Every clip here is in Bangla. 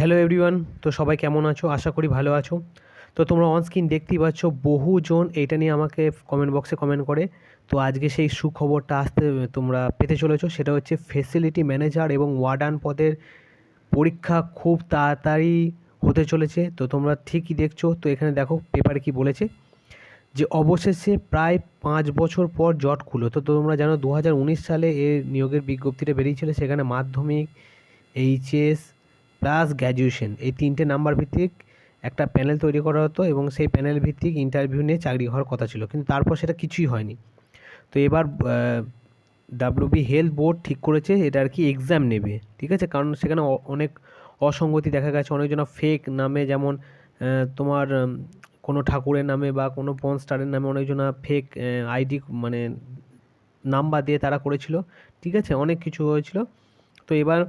হ্যালো এভরিওয়ান তো সবাই কেমন আছো? আশা করি ভালো আছো। তো তোমরা অন স্ক্রিন দেখতেই পাচ্ছ, বহুজন এইটা নিয়ে আমাকে কমেন্ট বক্সে কমেন্ট করে। তো আজকে সেই সুখবরটা আসতে তোমরা পেতে চলেছো, সেটা হচ্ছে ফেসিলিটি ম্যানেজার এবং ওয়ার্ডান পদের পরীক্ষা খুব তাড়াতাড়ি হতে চলেছে। তো তোমরা ঠিকই দেখছ, তো এখানে দেখো পেপারে কি বলেছে যে অবশেষে প্রায় পাঁচ বছর পর জট খুলো। তো তোমরা জানো দু হাজার উনিশ সালে এর নিয়োগের বিজ্ঞপ্তিটা বেরিয়েছিল, সেখানে মাধ্যমিক, এইচএস প্লাস গ্র্যাজুয়েশন এই তিনটে নাম্বার ভিত্তিক একটা প্যানেল তৈরি করা হতো এবং সেই প্যানেল ভিত্তিক ইন্টারভিউ নিয়ে চাকরি হওয়ার কথা ছিল। কিন্তু তারপর সেটা কিছুই হয়নি। তো এবার ডাব্লিউবি হেলথ বোর্ড ঠিক করেছে এটা আর কি এক্সাম নেবে, ঠিক আছে? কারণ সেখানে অনেক অসঙ্গতি দেখা গেছে। অনেকজন ফেক নামে যেমন তোমার কোনো ঠাকুরের নামে বা কোনো পন স্টারের নামে অনেকজন ফেক আইডি মানে নাম্বার দিয়ে তারা করেছিল, ঠিক আছে? অনেক কিছু হয়েছিল। তো এবার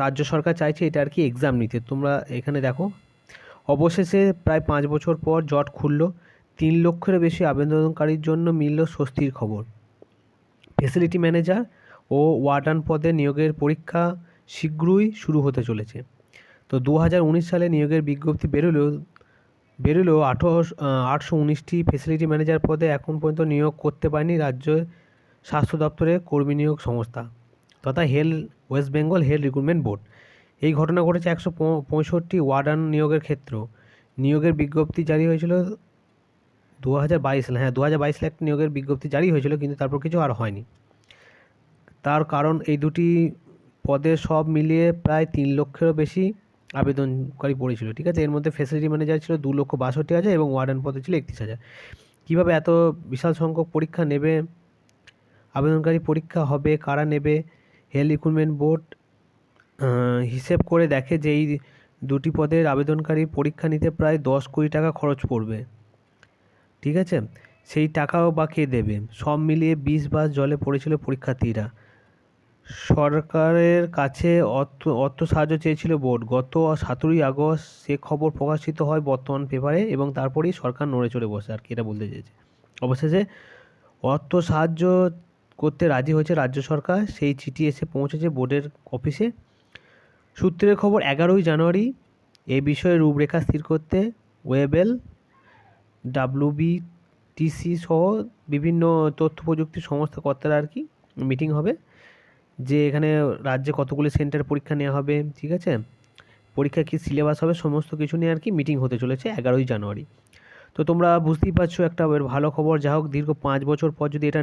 রাজ্য সরকার চাইছে এটা আর কি এক্সাম নিতে। তোমরা এখানে দেখো, অবশেষে প্রায় পাঁচ বছর পর জট খুলল, তিন লক্ষেরও বেশি আবেদনকারীর জন্য মিলল স্বস্তির খবর। ফেসিলিটি ম্যানেজার ও ওয়ার্ডান পদে নিয়োগের পরীক্ষা শীঘ্রই শুরু হতে চলেছে। তো দু হাজার উনিশ সালে নিয়োগের বিজ্ঞপ্তি বেরোলেও বেরোলেও আঠারো আটশো উনিশটি ফেসিলিটি ম্যানেজার পদে এখন পর্যন্ত নিয়োগ করতে পারেনি রাজ্যের স্বাস্থ্য দপ্তরের কর্মী নিয়োগ সংস্থা। তথা health, West Bengal health recruitment board. এই ঘটনা ঘটেছে একশো পঁয়ষট্টি ওয়ার্ডান নিয়োগের ক্ষেত্র। নিয়োগের বিজ্ঞপ্তি জারি হয়েছিল দু হাজার বাইশ সালে। হ্যাঁ দু হাজার বাইশ সালে একটা নিয়োগের বিজ্ঞপ্তি জারি হয়েছিল, কিন্তু তারপর কিছু আর হয়নি। তার কারণ এই দুটি পদে সব মিলিয়ে প্রায় তিন লক্ষেরও বেশি আবেদনকারী পড়েছিল, ঠিক আছে? এর মধ্যে ফেসিলিটি ম্যানেজার ছিল দু লক্ষ বাষট্টি হাজার এবং ওয়ার্ডেন পদে ছিল একত্রিশ হাজার। কীভাবে এত বিশাল সংখ্যক পরীক্ষা নেবে? আবেদনকারী পরীক্ষা হবে, কারা নেবে? হেলথ রিক্রুটমেন্ট বোর্ড হিসেব করে দেখে যে এই দুটি পদের আবেদনকারী পরীক্ষা নিতে প্রায় দশ কোটি টাকা খরচ পড়বে। ঠিক আছে? সেই টাকাও বা কে দেবে? সব মিলিয়ে বিশ বাস জলে পড়েছিল পরীক্ষার্থীরা। সরকারের কাছে অর্থ অর্থ সাহায্য চেয়েছিল বোর্ড। গত সতেরোই আগস্ট সে খবর প্রকাশিত হয় বর্তমান পেপারে এবং তারপরেই সরকার নড়ে চড়ে বসে, আর কি এটা বলতে চেয়েছে। অবশেষে অর্থ সাহায্য করতে রাজি হয়েছে রাজ্য সরকার, সেই চিঠি এসে পৌঁছেছে বোর্ডের অফিসে। সূত্রের খবর, এগারোই জানুয়ারি এ বিষয়ে রূপরেখা স্থির করতে ওয়েবেল, ডাব্লিউবিটিসি সহ বিভিন্ন তথ্য প্রযুক্তি সংস্থা কর্তারা আর কি মিটিং হবে, যে এখানে রাজ্যে কতগুলি সেন্টার পরীক্ষা নেওয়া হবে, ঠিক আছে? পরীক্ষা কি সিলেবাস হবে, সমস্ত কিছু নিয়ে আর কি মিটিং হতে চলেছে এগারোই জানুয়ারি। তো তোমরা বুঝতেই পারছ একটা ভালো খবর যা হোক দীর্ঘ পাঁচ বছর পর যদি এটা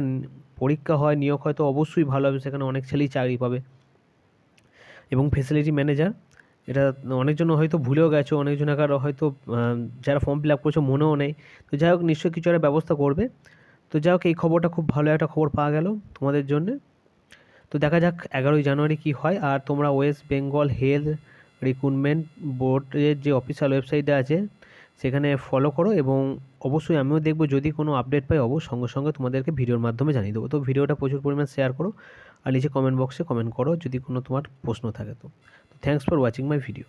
পরীক্ষা হয়, নিয়োগ হয়, তো অবশ্যই ভালো হবে। সেখানে অনেক ছেলেই চাকরি পাবে। এবং ফেসিলিটি ম্যানেজার এটা অনেকজন হয়তো ভুলেও গেছো অনেকজনের হয়তো যারা ফর্ম ফিল আপ করছ মনেও নেই। তো যাই হোক, নিশ্চয়ই কিছু একটা ব্যবস্থা করবে। তো যাই হোক, এই খবরটা খুব ভালো একটা খবর পাওয়া গেল তোমাদের জন্য। তো দেখা যাক এগারোই জানুয়ারি কি হয়। আর তোমরা ওয়েস্ট বেঙ্গল হেলথ রিক্রুটমেন্ট বোর্ডের যে অফিসিয়াল ওয়েবসাইটটা আছে সেখানে ফলো করো এবং অবশ্যই আমিও দেখব যদি কোনো আপডেট পাই অবশ্যই সঙ্গে সঙ্গে তোমাদেরকে ভিডিওর মাধ্যমে জানিয়ে দেবো। তো ভিডিওটা প্রচুর পরিমাণ শেয়ার করো আর নিচে কমেন্ট বক্সে কমেন্ট করো যদি কোনো তোমার প্রশ্ন থাকে তো। Thanks for watching my video